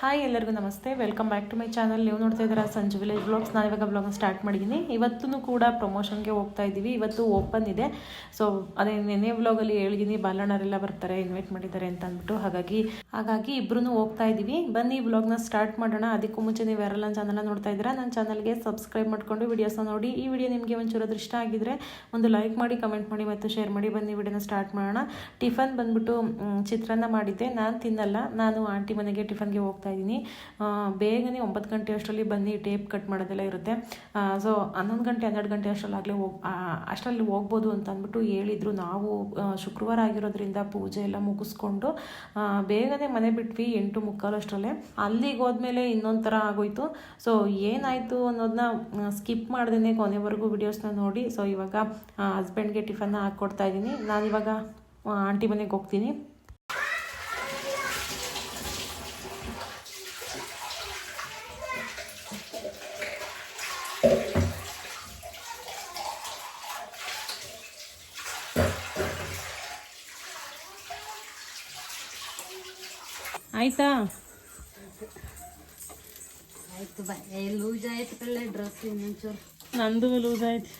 Hi ಎಲ್ಲರಿಗೂ ನಮಸ್ತೆ. Welcome back to my channel ನೀವು ನೋಡ್ತಾ ಇದ್ದೀರಾ ಸಂಜು ವಿಲೇಜ್ ಬ್ಲಾಗ್ಸ್ ನಾನು ಇವಾಗ ಬ್ಲಾಗ್ ಸ್ಟಾರ್ಟ್ ಮಾಡಿದ್ದೀನಿ. ಇವತ್ತೂ ಕೂಡ ಪ್ರಮೋಷನ್ಗೆ ಹೋಗ್ತಾ ಇದ್ದೀವಿ. ಇವತ್ತು ಓಪನ್ ಇದೆ. ಸೊ ಅದೇ ನೆನೆ ಬ್ಲಾಗಲ್ಲಿ ಹೇಳಿದ್ದೀನಿ ಬಾಲಣ್ಣರೆಲ್ಲ ಬರ್ತಾರೆ ಇನ್ವೈಟ್ ಮಾಡಿದ್ದಾರೆ ಅಂತ ಅಂದ್ಬಿಟ್ಟು. ಹಾಗಾಗಿ ಹಾಗಾಗಿ ಇಬ್ಬರೂ ಹೋಗ್ತಾ ಇದ್ದೀವಿ. ಬನ್ನಿ ಈ ಬ್ಲಾಗ್ನ ಸ್ಟಾರ್ಟ್ ಮಾಡೋಣ. ಅದಕ್ಕೂ ಮುಂಚೆ ನೀವು ಯಾರೆಲ್ಲ ನೋಡ್ತಾ ಇದ್ದೀರಾ, ನನ್ನ ಚಾನಲ್ಗೆ ಸಬ್ಸ್ಕ್ರೈಬ್ ಮಾಡಿಕೊಂಡು ವಿಡಿಯೋಸ್ನ ನೋಡಿ. ಈ ವಿಡಿಯೋ ನಿಮಗೆ ಒಂಚೂರು ಇಷ್ಟ ಆಗಿದ್ರೆ ಒಂದು ಲೈಕ್ ಮಾಡಿ ಕಮೆಂಟ್ ಮಾಡಿ ಮತ್ತು ಶೇರ್ ಮಾಡಿ. ಬನ್ನಿ ವಿಡಿಯೋನ ಸ್ಟಾರ್ಟ್ ಮಾಡೋಣ. ಟಿಫನ್ ಬಂದ್ಬಿಟ್ಟು ಚಿತ್ರಾನ್ನ ಮಾಡಿದ್ದೆ. ನಾನು ತಿನ್ನಲ್ಲ. ನಾನು ಆಂಟಿ ಮನೆಗೆ ಟಿಫನ್ಗೆ ಹೋಗ್ತಾ ಇದ್ದೀನಿ. ಬೇಗನೆ ಒಂಬತ್ತು ಗಂಟೆ ಅಷ್ಟರಲ್ಲಿ ಬನ್ನಿ ಟೇಪ್ ಕಟ್ ಮಾಡೋದೆಲ್ಲ ಇರುತ್ತೆ. ಸೊ ಹನ್ನೊಂದು ಗಂಟೆ, ಹನ್ನೆರಡು ಗಂಟೆ ಅಷ್ಟರಲ್ಲಾಗಲೇ ಹೋಗ್ ಅಷ್ಟರಲ್ಲಿ ಹೋಗ್ಬೋದು ಅಂತ ಅಂದ್ಬಿಟ್ಟು ಹೇಳಿದರು. ನಾವು ಶುಕ್ರವಾರ ಆಗಿರೋದ್ರಿಂದ ಪೂಜೆ ಎಲ್ಲ ಮುಗಿಸ್ಕೊಂಡು ಬೇಗನೆ ಮನೆ ಬಿಟ್ವಿ ಎಂಟು ಮುಕ್ಕಾಲು ಅಷ್ಟರಲ್ಲೇ. ಅಲ್ಲಿಗೆ ಹೋದ್ಮೇಲೆ ಇನ್ನೊಂದು ಥರ ಆಗೋಯ್ತು. ಸೊ ಏನಾಯಿತು ಅನ್ನೋದನ್ನ ಸ್ಕಿಪ್ ಮಾಡ್ದೇ ಕೊನೆವರೆಗೂ ವಿಡಿಯೋಸ್ನ ನೋಡಿ. ಸೊ ಇವಾಗ ಹಸ್ಬೆಂಡ್ಗೆ ಟಿಫನ್ನ ಹಾಕ್ಕೊಡ್ತಾ ಇದ್ದೀನಿ. ನಾನಿವಾಗ ಆಂಟಿ ಮನೆಗೆ ಹೋಗ್ತೀನಿ. ಆಯ್ತಾ? ಆಯ್ತು ಬಾ. ಲೂಸ್ ಆಯ್ತು ಕಳ್ಳೆ ಡ್ರೆಸ್ ಇನ್ನೊಂಚೂರು. ನಂದು ಲೂಸ್ ಆಯ್ತು.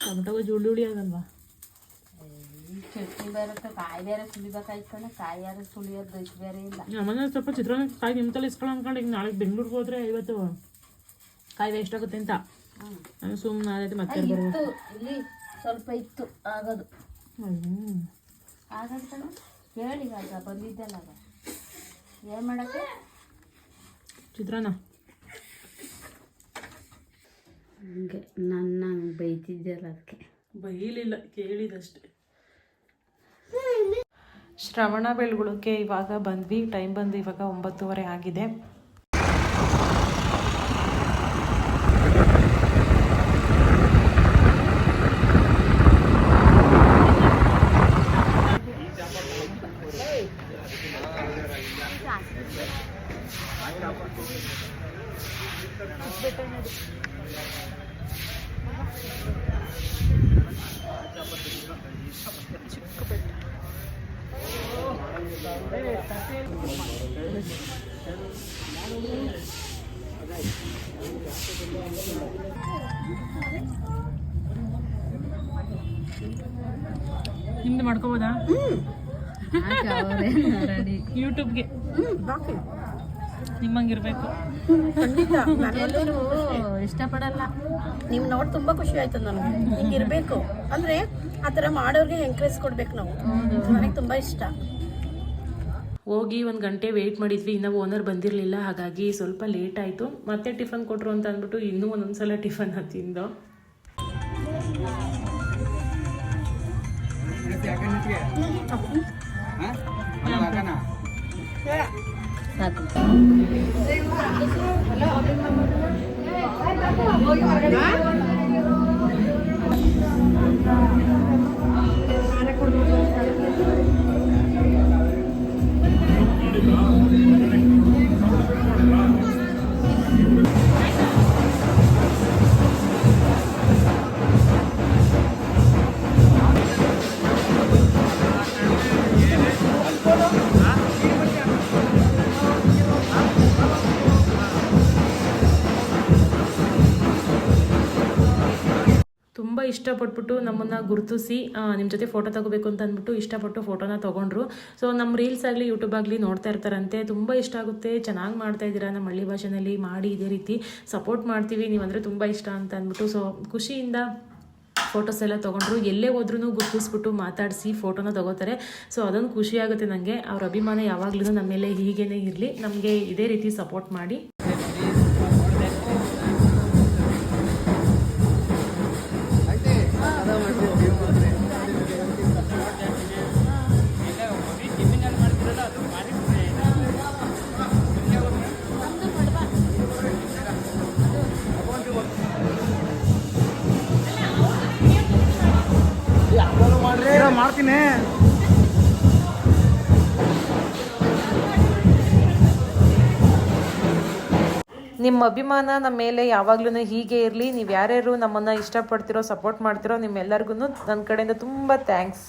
ಟೊಮೆಟೊ ಜುಳ್ಳಿ ಉಳಿ ಆಗಲ್ವಾ? ಚಟ್ನಿ ಬೇರೆ ಕಾಯಿ ಬೇರೆ ಸುಲಿಬೇಕಾಯ್ತು ಕಣೆ. ಕಾಯಿ ಯಾರು ಸುಲಿಯೋದು ಬೇರೆ ಇಲ್ಲ. ನಮ್ಮನೆ ಸ್ವಲ್ಪ ಚಿತ್ರಾನ್ನ ಕಾಯಿ ನಿಮ್ಮ ತಲೆ ಇಸ್ಕೊಳ್ಳೋ ಅನ್ಕೊಂಡು. ಈಗ ನಾಳೆ ಬೆಂಗಳೂರಿಗೆ ಹೋದ್ರೆ ಇವತ್ತು ಕಾಯಿ ವೇಸ್ಟ್ ಆಗುತ್ತೆ ಅಂತ. ನಾನು ಸುಮ್ಮನೆ ಮತ್ತೆ ಇಲ್ಲಿ ಸ್ವಲ್ಪ ಇತ್ತು ಆಗೋದು. ಆಗೋದು ಕಣ ಹೇಳಿ ಆಗ ಬಂದಿದ್ದಲ್ಲ ಆಗ ಏನು ಮಾಡಕ್ಕೆ? ಚಿತ್ರಾನ್ನ. ಹಂಗೆ ನನ್ನ ಬೈತಿದ್ದಲ್ಲ ಅದಕ್ಕೆ. ಬೈಲಿಲ್ಲ ಕೇಳಿದಷ್ಟೇ. ಶ್ರವಣ ಬೆಳಗುಳಕ್ಕೆ ಇವಾಗ ಬಂದ್ವಿ ಟೈಮ್ ಬಂದು ಇವಾಗ ಒಂಬತ್ತುವರೆ ಆಗಿದೆ. ನಿಮ್ದು ಮಾಡ್ಕೋಬೋದಾ? ಯೂಟ್ಯೂಬ್ಗೆ ನಿಮ್ಮಂಗಿರ್ಬೇಕು. ಖಂಡಿತ. ನಾನೆಲ್ಲರೂ ಇಷ್ಟಪಡಲ್ಲ. ನೀವು ನೋಡಿ ತುಂಬಾ ಖುಷಿ ಆಯ್ತು ನನಗೆ. ಹಿಂಗಿರ್ಬೇಕು. ಅಂದ್ರೆ ಆ ಥರ ಮಾಡೋರ್ಗೆ ಎಂಕರೇಜ್ ಕೊಡ್ಬೇಕು ನಾವು. ನನಗೆ ತುಂಬಾ ಇಷ್ಟ. ಹೋಗಿ ಒಂದು ಗಂಟೆ ವೆಯ್ಟ್ ಮಾಡಿದ್ವಿ. ಇನ್ನೂ ಓನರ್ ಬಂದಿರಲಿಲ್ಲ. ಹಾಗಾಗಿ ಸ್ವಲ್ಪ ಲೇಟ್ ಆಯಿತು. ಮತ್ತೆ ಟಿಫನ್ ಕೊಟ್ಟರು ಅಂತ ಅಂದ್ಬಿಟ್ಟು ಇನ್ನೂ ಒಂದೊಂದ್ಸಲ ಟಿಫನ್ ತಿಂದು. ಸಾಕು ತುಂಬ ಇಷ್ಟಪಟ್ಬಿಟ್ಟು ನಮ್ಮನ್ನು ಗುರುತಿಸಿ ನಿಮ್ಮ ಜೊತೆ ಫೋಟೋ ತಗೋಬೇಕು ಅಂತ ಅಂದ್ಬಿಟ್ಟು ಇಷ್ಟಪಟ್ಟು ಫೋಟೋನ ತೊಗೊಂಡ್ರು. ಸೊ ನಮ್ಮ ರೀಲ್ಸ್ ಆಗಲಿ ಯೂಟ್ಯೂಬ್ ಆಗಲಿ ನೋಡ್ತಾ ಇರ್ತಾರಂತೆ. ತುಂಬ ಇಷ್ಟ ಆಗುತ್ತೆ. ಚೆನ್ನಾಗಿ ಮಾಡ್ತಾ ಇದ್ದೀರಾ? ನಮ್ಮ ಹಳ್ಳಿ ಭಾಷೆನಲ್ಲಿ ಮಾಡಿ ಇದೇ ರೀತಿ ಸಪೋರ್ಟ್ ಮಾಡ್ತೀವಿ. ನೀವಂದರೆ ತುಂಬ ಇಷ್ಟ ಅಂತ ಅಂದ್ಬಿಟ್ಟು ಸೊ ಖುಷಿಯಿಂದ ಫೋಟೋಸ್ ಎಲ್ಲ ತೊಗೊಂಡ್ರು. ಎಲ್ಲೇ ಹೋದ್ರೂ ಗುರ್ತಿಸ್ಬಿಟ್ಟು ಮಾತಾಡಿಸಿ ಫೋಟೋನ ತಗೋತಾರೆ. ಸೊ ಅದೊಂದು ಖುಷಿ ಆಗುತ್ತೆ ನನಗೆ ಅವ್ರ ಅಭಿಮಾನ ಯಾವಾಗಲೂ ನಮ್ಮ ಮೇಲೆ ಹೀಗೇನೆ ಇರಲಿ. ನಮಗೆ ಇದೇ ರೀತಿ ಸಪೋರ್ಟ್ ಮಾಡಿ. ಮಾಡ್ತೀನಿ ನಿಮ್ಮ ಅಭಿಮಾನ ನಮ್ಮ ಮೇಲೆ ಯಾವಾಗ್ಲೂ ಹೀಗೆ ಇರಲಿ. ನೀವು ಯಾರ್ಯಾರು ನಮ್ಮನ್ನು ಇಷ್ಟಪಡ್ತಿರೋ ಸಪೋರ್ಟ್ ಮಾಡ್ತಿರೋ ನಿಮ್ಮೆಲ್ಲರಿಗೂ ನನ್ನ ಕಡೆಯಿಂದ ತುಂಬ ಥ್ಯಾಂಕ್ಸ್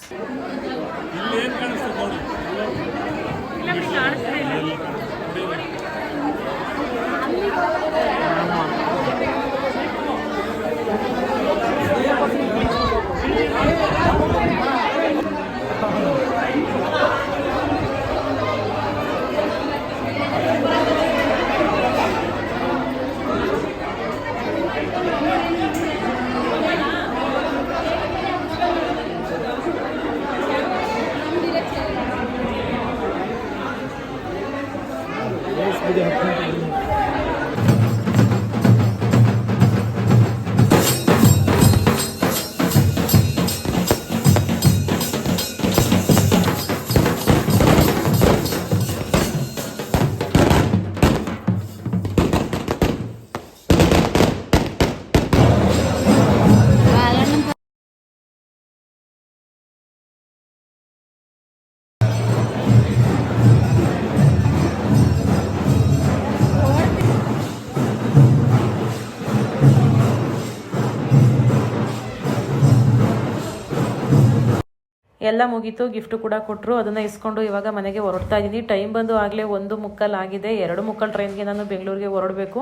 ಎಲ್ಲ ಮುಗೀತು ಗಿಫ್ಟ್ ಕೂಡ ಕೊಟ್ಟರು ಅದನ್ನು ಇಸ್ಕೊಂಡು ಇವಾಗ ಮನೆಗೆ ಹೊರಡ್ತಾ ಇದ್ದೀನಿ ಟೈಮ್ ಬಂದು ಆಗಲೇ ಒಂದು ಮುಕ್ಕಲ್ ಆಗಿದೆ. ಎರಡು ಮುಕ್ಕಲ್ ಟ್ರೈನ್ಗೆ ನಾನು ಬೆಂಗಳೂರಿಗೆ ಹೊರಡಬೇಕು.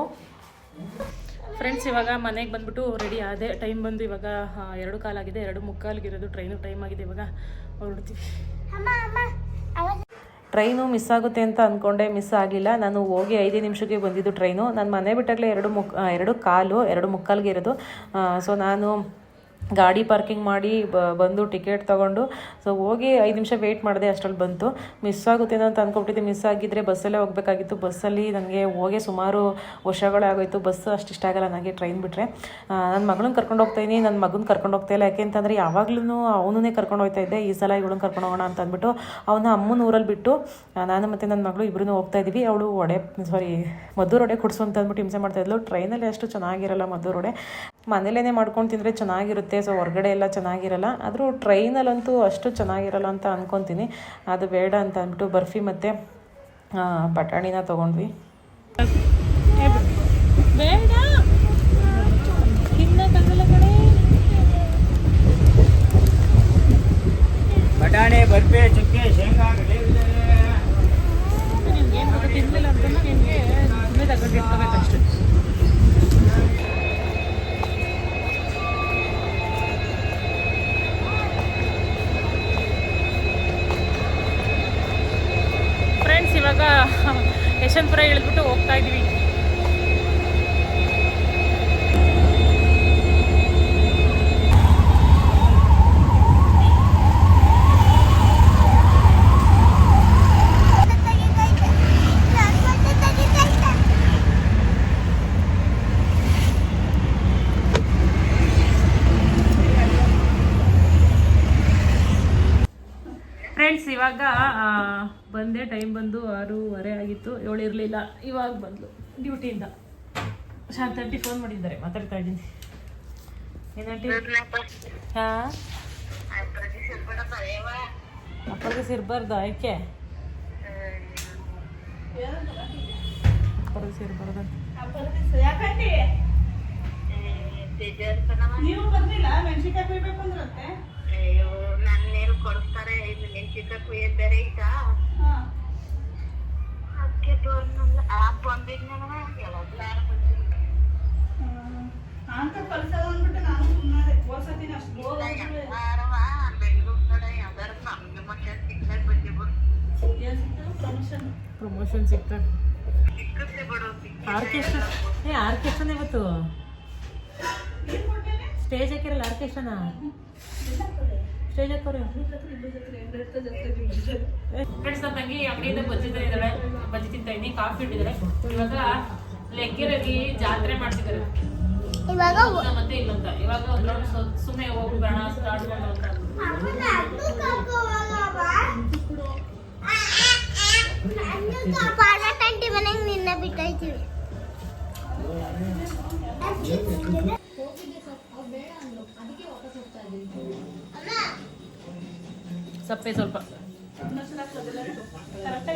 ಫ್ರೆಂಡ್ಸ್ ಇವಾಗ ಮನೆಗೆ ಬಂದ್ಬಿಟ್ಟು ರೆಡಿ ಆದೆ. ಟೈಮ್ ಬಂದು ಇವಾಗ ಎರಡು ಕಾಲಾಗಿದೆ ಎರಡು ಮುಕ್ಕಾಲ್ಗಿರೋದು ಟ್ರೈನು ಟೈಮ್ ಆಗಿದೆ ಇವಾಗ ಹೊರಡ್ತೀವಿ. ಟ್ರೈನು ಮಿಸ್ ಆಗುತ್ತೆ ಅಂತ ಅಂದ್ಕೊಂಡೆ ಮಿಸ್ ಆಗಿಲ್ಲ ನಾನು ಹೋಗಿ ಐದೇ ನಿಮಿಷಕ್ಕೆ ಬಂದಿದ್ದು ಟ್ರೈನು ನಾನು ಮನೆ ಬಿಟ್ಟಾಗಲೇ ಎರಡು ಮುಕ್ ಎರಡು ಕಾಲು, ಎರಡು ಮುಕ್ಕಾಲ್ಗೆ ಇರೋದು. ಸೊ ನಾನು ಗಾಡಿ ಪಾರ್ಕಿಂಗ್ ಮಾಡಿ ಬಂದು ಟಿಕೆಟ್ ತೊಗೊಂಡು ಸೊ ಹೋಗಿ ಐದು ನಿಮಿಷ ವೆಯ್ಟ್ ಮಾಡಿದೆ ಅಷ್ಟರಲ್ಲಿ ಬಂತು. ಮಿಸ್ ಆಗುತ್ತೆ ಅಂತ ಅಂದ್ಕೊಬಿಟ್ಟಿದ್ದೆ ಮಿಸ್ ಆಗಿದ್ದರೆ ಬಸ್ಸಲ್ಲೇ ಹೋಗಬೇಕಾಗಿತ್ತು. ಬಸ್ಸಲ್ಲಿ ನನಗೆ ಹೋಗಿ ಸುಮಾರು ವರ್ಷಗಳೇ ಆಗೋಯ್ತು ಬಸ್ ಅಷ್ಟು ಇಷ್ಟ ಆಗಲ್ಲ ನನಗೆ ಟ್ರೈನ್ ಬಿಟ್ಟರೆ ನನ್ನ ಮಗಳನ್ನ ಕರ್ಕೊಂಡು ಹೋಗ್ತಾಯಿನಿ ನನ್ನ ಮಗನ ಕರ್ಕೊಂಡು ಹೋಗ್ತಾ ಇಲ್ಲ. ಯಾಕೆ ಅಂತಂದರೆ ಯಾವಾಗ್ಲೂ ಅವನೇ ಕರ್ಕೊಂಡು ಹೋಗ್ತಾ ಇದ್ದೆ. ಈ ಸಲ ಇವಳನ್ನ ಕರ್ಕೊಂಡು ಹೋಗೋಣ ಅಂತ ಅಂದ್ಬಿಟ್ಟು ಅವನ ಅಮ್ಮನ ಊರಲ್ಲಿ ಬಿಟ್ಟು ನಾನು ಮತ್ತು ನನ್ನ ಮಗಳು ಇಬ್ಬರೂ ಹೋಗ್ತಾ ಇದ್ವಿ. ಅವಳು ಒಡೆ ಸಾರಿ ಮದ್ದೂರು ಒಡೆ ಕೊಡಿಸು ಅಂತ ಅಂದ್ಬಿಟ್ಟು ಹಿಂಸೆ ಮಾಡ್ತಾ ಇದ್ಲು. ಟ್ರೈನಲ್ಲಿ ಅಷ್ಟು ಚೆನ್ನಾಗಿರಲ್ಲ ಮದ್ದೂರು ಒಡೆ ಮನೇಲೇ ಮಾಡ್ಕೊಂಡು ತಿಂದರೆ ಚೆನ್ನಾಗಿರುತ್ತೆ. ಸೊ ಹೊರಗಡೆ ಎಲ್ಲ ಚೆನ್ನಾಗಿರಲ್ಲ. ಆದರೂ ಟ್ರೈನಲ್ಲಂತೂ ಅಷ್ಟು ಚೆನ್ನಾಗಿರಲ್ಲ ಅಂತ ಅಂದ್ಕೊತೀನಿ ಅದು ಬೇಡ ಅಂತ ಅಂದ್ಬಿಟ್ಟು ಬರ್ಫಿ ಮತ್ತು ಬಟಾಣಿನ ತೊಗೊಂಡ್ವಿ. ಬೇಡ. ಬಟಾಣಿ ಬರ್ಫಿ ಚಕ್ಕೆ ಶೇಂಗಾ ಗಡೇವಿಲೆ. ತಿನ್ನಲಿಲ್ಲ ಅಂತಂದ್ರೆ ನಿಮಗೆ ಸುಮ್ಮನೆ ತಗೊಂಡಿರ್ತಾರೆ ಫ್ರೆಂಡ್ಸ್ ಇವಾಗ ಯಶವಂತಪುರ ಇಳಿದ್ಬಿಟ್ಟು ಹೋಗ್ತಾ ಇದ್ದೀವಿ. ಫ್ರೆಂಡ್ಸ್ ಇವಾಗ ಬಂದೆ ಟೈಮ್ ಬಂದು ಆರೂವರೆ ಆಗಿತ್ತು. ಏಳು ಇರಲಿಲ್ಲ. ಇವಾಗ ಬಂದು ಡ್ಯೂಟಿಯಿಂದ ಶಾಂತಂಟಿ ಫೋನ್ ಮಾಡಿದ್ದಾರೆ. ಮಾತಾಡ್ತಾ ಇದ್ದೀನಿ. ಏನಂಟಿ ಹಾಂ? ಅಪ್ಪಗೆ ಸಿರ್ಬಾರ್ದು ಆಯ್ಕೆ? ಅಪ್ಪಗೆ ಸಿರ್ಬಾರ್ದು? ನೀವು ಬಂದಿಲ್ಲ ಮೆಣಸಿನ್ಕಾಯಿ ಕುಯ್ಬೇಕು ಅಂದ್ರಂತೆ ಕೊಡಿಸ್ತಾರೆ ಇದು ಮೆಣಸಿನ್ಕಾಯಿ ಕುಯ್ಯೋದ್ ಬೇರೆ ಈಗ ಅದಕ್ಕೆ ಬಂದಿದ್ನಲ್ಲ ಅಂತ ಕಳ್ಸೋದು ಅಂದ್ಬಿಟ್ಟು ನಾನು ಸುಮ್ಮನೆ ಹೋದ್ಸತಿನ ಅಷ್ಟು ಯಾರವ? ಬೆಂಗಳೂರು ಕಡೆ ಯಾವ್ದಾರ ನಮ್ಗೆ ಮತ್ತೆ ಪ್ರಮೋಷನ್ ಪ್ರಮೋಷನ್ ಸಿಗ್ತದೆ ಸಿಕ್ಕತ್ತೆ ಬಿಡು ಆರ್ಕೆಸ್ಟ್ರಾ ಏ ಆರ್ಕೆಸ್ಟ್ರಾನೇ ಇವತ್ತು? ಸ್ಟೇಜ್ ಹಾಕಿರಲ್ಲ ಆರ್ಕೆಸ್ಟ್ರಾನ ಫ್ರೆಂಡ್ಸ್ ನಮ್ಮ ತಂಗಿ ಅಂಗಡಿಯಿಂದ ಬಜ್ಜಿ ತಂದಿದ್ದಾಳೆ. ಬಜ್ಜಿ ತಿಂತಾ ಇದ್ದೀನಿ ಕಾಫಿ ಇಟ್ಟಿದ್ದಾರೆ ಇವಾಗ ಲೆಗ್ಗೆರಲ್ಲಿ ಜಾತ್ರೆ ಮಾಡ್ತಿದ್ದಾರೆ. ಇವಾಗ ಇವಾಗ ಮತ್ತೆ ಇಲ್ಲಂತ. ಇವಾಗ ಸುಮ್ಮನೆ ಹೋಗ್ಬೇಡ ಸ್ಟಾರ್ಟ್ ಮಾಡೋಣ ಪಾಲಟಂಟಿ ಮನೆಗೆ ನಿನ್ನ ಬಿಟ್ಟೈತೀವಿ ಸಪ್ಪೆ ಸ್ವಲ್ಪ.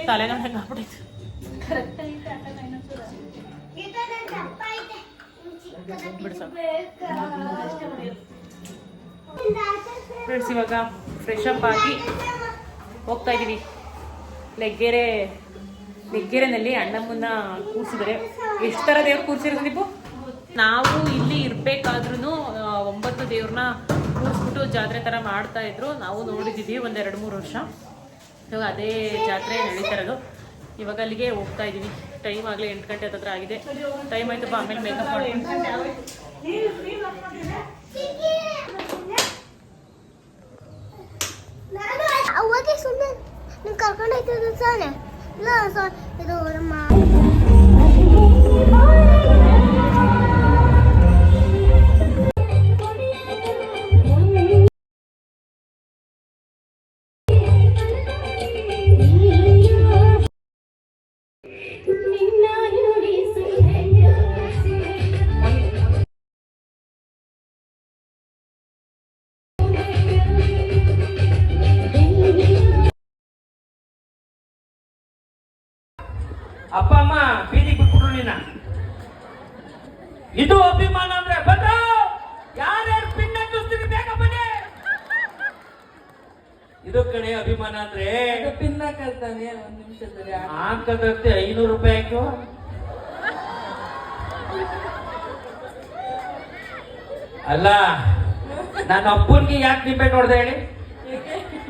ತಲೆನೋವು ಹೆಂಗೆ ಆಗ್ಬಿಟ್ಟೈತೆ ಫ್ರೆಂಡ್ಸ್ ಇವಾಗ ಫ್ರೆಶ್ ಅಪ್ ಆಗಿ ಹೋಗ್ತಾ ಇದ್ದೀವಿ ಲೆಗ್ಗೆರೆ, ಲೆಗ್ಗೆರೆನಲ್ಲಿ ಅಣ್ಣಮ್ಮನ್ನ ಕೂರಿಸಿದ್ರೆ ಎಷ್ಟು ಥರ ದೇವ್ರು ಕೂರಿಸಿರೋದು ನೀವು? ನಾವು ಇಲ್ಲಿ ಇರಬೇಕಾದ್ರೂ ಒಂಬತ್ತು ದೇವ್ರನ್ನ ಕೂರಿಸ್ಬಿಟ್ಟು ಜಾತ್ರೆ ಥರ ಮಾಡ್ತಾ ಇದ್ರು. ನಾವು ನೋಡಿದ್ದೀವಿ ಒಂದೆರಡು ಮೂರು ವರ್ಷ. ಇವಾಗ ಅದೇ ಜಾತ್ರೆ ನಡೀತಾ ಇವಾಗ ಅಲ್ಲಿಗೆ ಹೋಗ್ತಾ ಇದ್ದೀವಿ ಟೈಮ್ ಆಗಲೇ ಎಂಟು ಗಂಟೆ ಹತ್ರ ಆಗಿದೆ. ಟೈಮ್ ಆಯ್ತಪ್ಪ ಆಮೇಲೆ ಮೇಕಪ್ ಮಾಡಿ. ಕರ್ಕೊಂಡು ಸರ್ ಇಲ್ಲ ಸರ್ ಇದು ನಮ್ಮ ಇದು ಅಭಿಮಾನ ಅಂದ್ರೆ ಬಂದ್ರು ಯಾರ್ಯಾರು ಪಿನ್ನ ಚುಸ್ತೀರಿ ಬೇಗ ಬನ್ನಿ. ಇದು ಕಡೆ ಅಭಿಮಾನ ಅಂದ್ರೆ ಪಿನ್ನ ಕಲ್ತಾನೆ ಒಂದ್ ನಿಮಿಷದಲ್ಲಿ ಹಾಕದಂತೆ ಐನೂರು ರೂಪಾಯಿ ಹಾಕು. ಅಲ್ಲ ನನ್ನ ಅಪ್ಪನ್ಗೆ ಯಾಕೆ ನಿಂಬೆ ನೋಡ್ದೆ ಹೇಳಿ?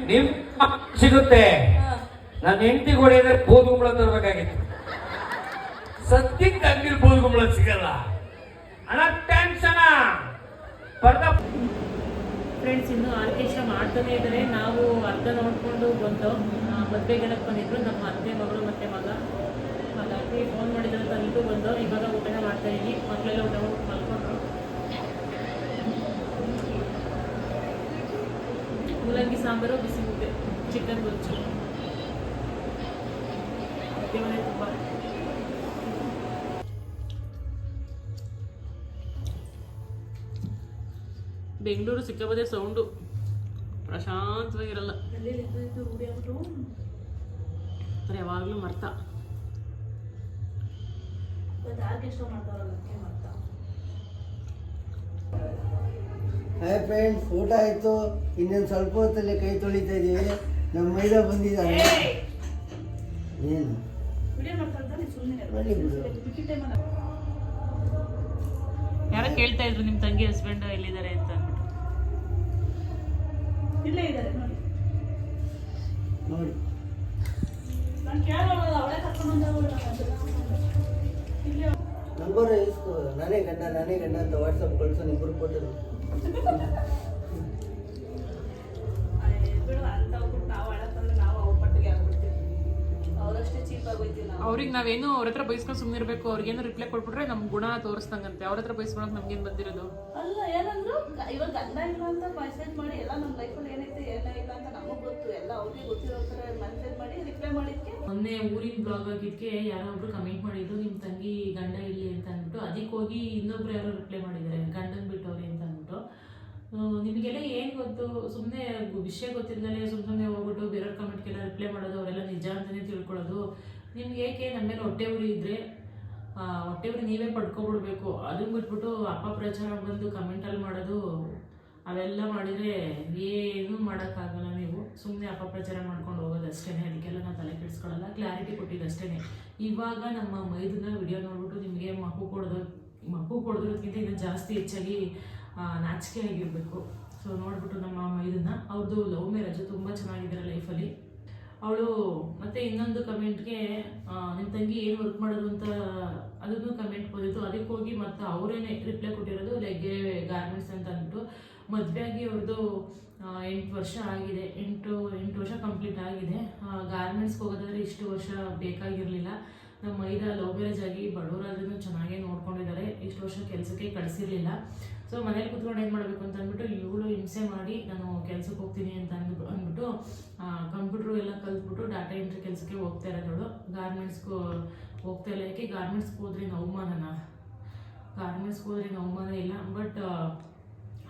ನಿಮ್ ಸಿಗುತ್ತೆ. ನನ್ನ ಹೆಂಡತಿ ಹೊಡೆದ್ರೆ ಬೋಧುಗುಂಬಳ ತರಬೇಕಾಗಿತ್ತು. ಸದ್ಯಕ್ಕೆ ಅಂಗಡಿ ಬೋಧುಗುಂಬಳ ಸಿಗಲ್ಲ. ಫ್ರೆಂಡ್ಸ್ ಇನ್ನು ಆರ್ಕೆಸ್ಟ್ರಾ ಮಾಡ್ತಾನೆ ಇದ್ದಾರೆ ನಾವು ಅರ್ಧ ನೋಡ್ಕೊಂಡು ಬಂದು ಮದುವೆಗೆಳಕ್ಕೆ ಬಂದಿದ್ರು. ನಮ್ಮ ಅತ್ತೆ ಮಗಳು ಮತ್ತೆ ಮಗ. ಹಾಗಾಗಿ ಫೋನ್ ಮಾಡಿದ್ರು ತಂದು ಬಂದು, ಇವಾಗ ಊಟ ಮಾಡ್ತಾ ಇದ್ದೀನಿ ಮಕ್ಕಳೆಲ್ಲ ಊಟ ಮಲ್ಕೊಂಡ್ರು ಮೂಲಂಗಿ ಸಾಂಬಾರು, ಬಿಸಿ ಮುದ್ದೆ. ಚಿಕನ್ ಗೊಜ್ಜು. ಮನೆ ತುಂಬ. ಬೆಂಗಳೂರು ಸಿಕ್ಕಾಪದೆ ಸೌಂಡು ಪ್ರಶಾಂತವಾಗಿರಲ್ಲ. ಯಾವಾಗಲೂ ಮರ್ತ. ಹಾಯ್ ಫ್ರೆಂಡ್ಸ್ ಊಟ ಆಯ್ತು. ಇನ್ನೊಂದು ಸ್ವಲ್ಪ ಹೊತ್ತಲ್ಲಿ ಕೈ ತೊಳಿತಾ ಇದೀವಿ. ನಮ್ಮ ಮೈದಾ ಬಂದಿದ್ದಾನೆ. ಏನು? ಯಾರೋ ಕೇಳ್ತಾ ಇದ್ರು ನಿಮ್ಮ ತಂಗಿ ಹಸ್ಬೆಂಡ್ ಎಲ್ಲಿದ್ದಾರೆ ಅಂತ. ಅಂದ್ಬಿಟ್ಟು ನೋಡಿ. ನೋಡಿ. ನಾನು ಇಲ್ಲ ನಂಬರ್ ಇಸ್ಕೊ ನಾನೇ ಗಂಡ ನಾನೇ ಗಂಡ ಅಂತ ವಾಟ್ಸಪ್ ಕಳ್ಸೋ ಇಬ್ಬರು ಫೋಟೋ ಅವ್ರಿಗೆ ನಾವೇನು ಅವ್ರ ಹತ್ರ ಬೈಸ್ಕೊಂಡು ಸುಮ್ಮನೆ ಇರಬೇಕು ಅವ್ರಿಗೇನು ರಿಪ್ಲೈ ಕೊಟ್ಬಿಟ್ರೆ ನಮ್ಮ ಗುಣ ತೋರಿಸ್ದಂಗಂತೆ. ಅವ್ರ ಹತ್ರ ಬೈಸ್ಕೊಳಕ್ ನಮ್ಗೇನ್ ಬಂದಿರೋದು? ಅಲ್ಲ ಏನಂದ್ರು ಇವಾಗ ಗಂಡ ಇಲ್ಲ ಅಂತ ಮೆಸೇಜ್ ಮಾಡಿ ಎಲ್ಲ ನಮ್ಮ ಲೈಫಲ್ಲಿ ಏನೈತೆ ಏನಿಲ್ಲ ಅಂತ ನಮಗ್ ಗೊತ್ತು ಎಲ್ಲ ಅವ್ರಿಗೆ ಗೊತ್ತಿರೋ ಥರ ಮೆಸೇಜ್ ಮಾಡಿ ರಿಪ್ಲೈ ಮಾಡಿದ್ಕೆ. ಮೊನ್ನೆ ಊರಿನ ಬ್ಲಾಗ್ ಆಗಿದ್ಕೆ ಯಾರೋ ಒಬ್ರು ಕಮೆಂಟ್ ಮಾಡಿದ್ರು ನಿಮ್ಮ ತಂಗಿ ಗಂಡ ಇಲ್ಲಿ ಅಂತ ಅಂದ್ಬಿಟ್ಟು. ಅದಕ್ಕೆ ಹೋಗಿ ಇನ್ನೊಬ್ರು ಯಾರೋ ರಿಪ್ಲೈ ಮಾಡಿದ್ದಾರೆ ಗಂಡನ್ ಬಿಟ್ಟವ್ರಿ ಅಂತ ಅಂದ್ಬಿಟ್ಟು. ನಿಮಗೆಲ್ಲ ಏನು ಗೊತ್ತು? ಸುಮ್ಮನೆ ವಿಷಯ ಗೊತ್ತಿಲ್ಲದೆ ಸುಮ್ಮನೆ ಸುಮ್ಮನೆ ಹೋಗ್ಬಿಟ್ಟು ಬೇರೆಯವ್ರ ಕಮೆಂಟ್ಗೆಲ್ಲ ರಿಪ್ಲೈ ಮಾಡೋದು ಅವರೆಲ್ಲ ನಿಜ ಅಂತಲೇ ತಿಳ್ಕೊಳ್ಳೋದು. ನಿಮ್ಗೆ ಏಕೆ ನಮ್ಮ ಮೇಲೆ ಹೊಟ್ಟೆ ಉರಿ ಇದ್ದರೆ ಹೊಟ್ಟೆ ಉರಿ ನೀವೇ ಪಡ್ಕೊಬಿಡ್ಬೇಕು. ಅದನ್ನ ಬಿಟ್ಬಿಟ್ಟು ಅಪಪ್ರಚಾರ ಬಂದು ಕಮೆಂಟಲ್ಲಿ ಮಾಡೋದು, ಅವೆಲ್ಲ ಮಾಡಿದರೆ ಏನೂ ಮಾಡೋಕ್ಕಾಗಲ್ಲ ನೀವು. ಸುಮ್ಮನೆ ಅಪಪ್ರಚಾರ ಮಾಡ್ಕೊಂಡು ಹೋಗೋದು ಅಷ್ಟೇ ಅದಕ್ಕೆಲ್ಲ ನಾವು ತಲೆ ಕೆಡಿಸ್ಕೊಳ್ಳಲ್ಲ ಕ್ಲಾರಿಟಿ ಕೊಟ್ಟಿದ್ದು ಅಷ್ಟೇ ಇವಾಗ ನಮ್ಮ ಮೈದನ್ನ ವಿಡಿಯೋ ನೋಡ್ಬಿಟ್ಟು ನಿಮಗೆ ಮಗು ಕೊಡೋದು, ಮಗು ಕೊಡೋದ್ರಕ್ಕಿಂತ ಇನ್ನು ಜಾಸ್ತಿ ಹೆಚ್ಚಾಗಿ ನಾಚಿಕೆ ಆಗಿರಬೇಕು. ಸೊ ನೋಡ್ಬಿಟ್ಟು ನಮ್ಮ ಮೈದನ್ನ ಅವ್ರದ್ದು ಲವ್ ಮ್ಯಾರೇಜು ತುಂಬ ಲೈಫಲ್ಲಿ ಅವಳು ಮತ್ತೆ ಇನ್ನೊಂದು ಕಮೆಂಟ್ಗೆ ನಿಮ್ಮ ತಂಗಿ ಏನು ವರ್ಕ್ ಮಾಡೋದು ಅಂತ ಅದನ್ನು ಕಮೆಂಟ್ ಬಂದಿತ್ತು ಅದಕ್ಕೆ ಹೋಗಿ ಮತ್ತೆ ಅವರೇನೆ ರಿಪ್ಲೈ ಕೊಟ್ಟಿರೋದು ಲೆಗ್ಗೆ ಗಾರ್ಮೆಂಟ್ಸ್ ಅಂತ ಅಂದ್ಬಿಟ್ಟು. ಮದುವೆ ಆಗಿ ಅವ್ರದ್ದು ಎಂಟು ವರ್ಷ ಆಗಿದೆ. ಎಂಟು ಎಂಟು ವರ್ಷ ಕಂಪ್ಲೀಟ್ ಆಗಿದೆ. ಗಾರ್ಮೆಂಟ್ಸ್ಗೆ ಹೋಗೋದಾದ್ರೆ ಇಷ್ಟು ವರ್ಷ ಬೇಕಾಗಿರಲಿಲ್ಲ. ನಮ್ಮ ಮೈದ ಲವ್ ಮ್ಯಾರೇಜ್ ಆಗಿ ಬಡವರಾದ್ರೂ ಚೆನ್ನಾಗೇ ನೋಡ್ಕೊಂಡಿದ್ದಾರೆ. ಇಷ್ಟು ವರ್ಷ ಕೆಲಸಕ್ಕೆ ಕಳಿಸಿರ್ಲಿಲ್ಲ. ಸೊ ಮನೇಲಿ ಕುತ್ಕೊಂಡು ಏನು ಮಾಡಬೇಕು ಅಂತ ಅಂದ್ಬಿಟ್ಟು, ಇವಳು ಹಿಂಸೆ ಮಾಡಿ ನಾನು ಕೆಲಸಕ್ಕೆ ಹೋಗ್ತೀನಿ ಅಂತ ಅಂದ್ಬಿಟ್ಟು ಅಂದ್ಬಿಟ್ಟು ಕಂಪ್ಯೂಟ್ರು ಎಲ್ಲ ಕಲ್ತ್ಬಿಟ್ಟು ಡಾಟಾ ಎಂಟ್ರಿ ಕೆಲಸಕ್ಕೆ ಹೋಗ್ತಾ ಇರೋದವಳು ಗಾರ್ಮೆಂಟ್ಸ್ಗೂ ಹೋಗ್ತಾ ಇಲ್ಲ. ಯಾಕೆ? ಗಾರ್ಮೆಂಟ್ಸ್ಗೆ ಹೋದ್ರೆ ಅವಮಾನನ? ಗಾರ್ಮೆಂಟ್ಸ್ಗೆ ಹೋದ್ರೆ ಅವಮಾನ? ಇಲ್ಲ. ಬಟ್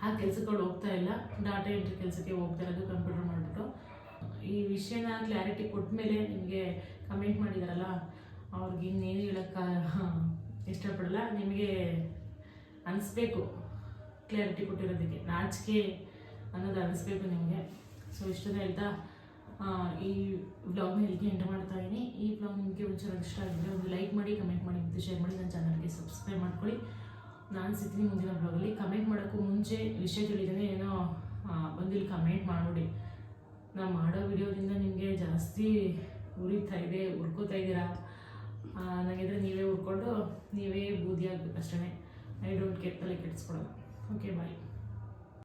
ಆ ಕೆಲಸಗಳು ಹೋಗ್ತಾ ಇಲ್ಲ. ಡಾಟಾ ಎಂಟ್ರಿ ಕೆಲಸಕ್ಕೆ ಹೋಗ್ತಾ ಇರೋದು ಕಂಪ್ಯೂಟರ್ ಮಾಡಿಬಿಟ್ಟು. ಈ ವಿಷಯನ ಕ್ಲಾರಿಟಿ ಕೊಟ್ಟ ಮೇಲೆ ನಿಮಗೆ ಕಮೆಂಟ್ ಮಾಡಿದಾರಲ್ಲ, ಅವ್ರಿಗೆ ಇನ್ನೇನು ಹೇಳಕ್ಕ ಇಷ್ಟಪಡಲ್ಲ. ನಿಮಗೆ ಅನಿಸ್ಬೇಕು ಕ್ಲಾರಿಟಿ ಕೊಟ್ಟಿರೋದಕ್ಕೆ. ನಾಚಿಕೆ ಅನ್ನೋದು ಅನಿಸ್ಬೇಕು ನಿಮಗೆ. ಸೊ ಇಷ್ಟನೇ ಹೇಳ್ತಾ ಈ ವ್ಲಾಗ್ನ ಇಲ್ಲಿಗೆ ಎಂಟರ್ ಮಾಡ್ತಾ ಇದ್ದೀನಿ ಈ ವ್ಲಾಗ್ ನಿಮಗೆ ಒಂಚೂರು ಇಷ್ಟ ಆಗಿದ್ದರೆ ಒಂದು ಲೈಕ್ ಮಾಡಿ ಕಮೆಂಟ್ ಮಾಡಿ, ಮತ್ತು ಶೇರ್ ಮಾಡಿ, ನನ್ನ ಚಾನಲ್ಗೆ ಸಬ್ಸ್ಕ್ರೈಬ್ ಮಾಡ್ಕೊಳ್ಳಿ. ನಾನು ಸಿಗ್ತೀನಿ ಮುಂದಿನ ಬ್ಲಾಗಲ್ಲಿ ಕಮೆಂಟ್ ಮಾಡೋಕ್ಕೂ ಮುಂಚೆ ವಿಷಯ ತಿಳಿದೇ ಏನೋ ಬಂದು ಕಮೆಂಟ್ ಮಾಡಿಬಿಡಿ. ನಾನು ಮಾಡೋ ವಿಡಿಯೋದಿಂದ ನಿಮಗೆ ಜಾಸ್ತಿ ಉರಿತಾ ಇದೆ, ಉರ್ಕೋತಾ ಇದ್ದೀರಾ? ನನಗಿದ್ರೆ ನೀವೇ ಉರ್ಕೊಂಡು, ನೀವೇ ಬೂದಿ ಆಗಬೇಕು ಅಷ್ಟೇ ಐ ಡೋಂಟ್ ಕೇರ್ ತಲೆ ಕೆಡಿಸ್ಕೊಡಲ್ಲ ಓಕೆ ಬಾಯ್